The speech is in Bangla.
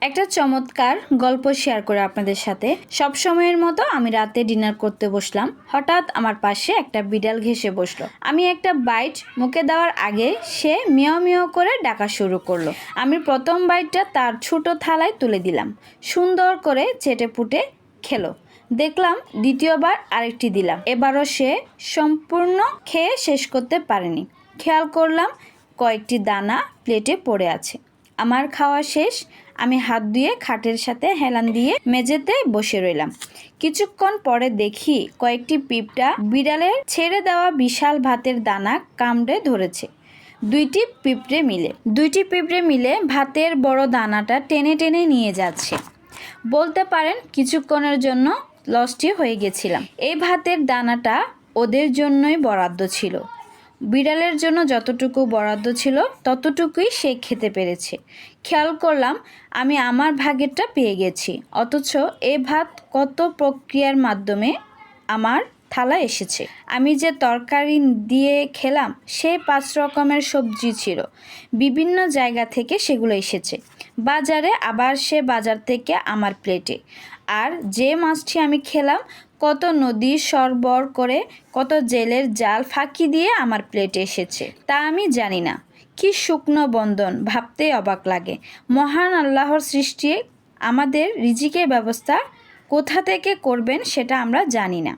একটা চমৎকার গল্প শেয়ার করে আপনাদের সাথে। সব সময়ের মতো আমি রাতে ডিনার করতে বসলাম। হঠাৎ আমার পাশে একটা বিড়াল ঘেসে বসল। আমি একটা বাইট মুখে দেওয়ার আগে সে মিয়াও মিয়াও করে ডাকা শুরু করল। আমি প্রথম বাইটটা তার ছোট থালায় তুলে দিলাম। সুন্দর করে চেটে পুটে খেলো। দেখলাম দ্বিতীয়বার আরেকটি দিলাম। এবারও সে সম্পূর্ণ খেয়ে শেষ করতে পারেনি। খেয়াল করলাম কয়েকটি দানা প্লেটে পড়ে আছে। আমার খাওয়া শেষ, আমি হাত ধুয়ে খাটের সাথে হেলান দিয়ে মেঝেতে বসে রইলাম। কিছুক্ষণ পরে দেখি কয়েকটি পিঁপড়া বিড়ালের ছেড়ে দেওয়া বিশাল ভাতের দানা কামড়ে ধরেছে। দুইটি পিঁপড়ে মিলে, দুইটি পিঁপড়ে মিলে ভাতের বড় দানাটা টেনে টেনে নিয়ে যাচ্ছে। বলতে পারেন কিছুক্ষণের জন্য লস্টি হয়ে গেছিলাম। এই ভাতের দানাটা ওদের জন্যই বরাদ্দ ছিল। বিড়ালের জন্য যতটুকু বরাদ্দ ছিল, ততটুকুই সে খেতে পেরেছে। খেয়াল করলাম, আমি আমার ভাগেরটা পেয়ে গেছি, অথচ এ ভাত কত প্রক্রিয়ার মাধ্যমে আমার থালা এসেছে। আমি যে তরকারি দিয়ে খেলাম সেই পাঁচ রকমের সবজি ছিল। বিভিন্ন জায়গা থেকে সেগুলো এসেছে। বাজারে আবার সে বাজার থেকে আমার প্লেটে। আর যে মাছটি আমি খেলাম, কত নদী সরবর করে, কত জেলের জাল ফাঁকি দিয়ে আমার প্লেটে এসেছে। তা আমি জানি না। কি শুকনো বন্ধন ভাবতেই অবাক লাগে। মহান আল্লাহর সৃষ্টি আমাদের রিজিকের ব্যবস্থা কোথা থেকে করবেন সেটা আমরা জানি না।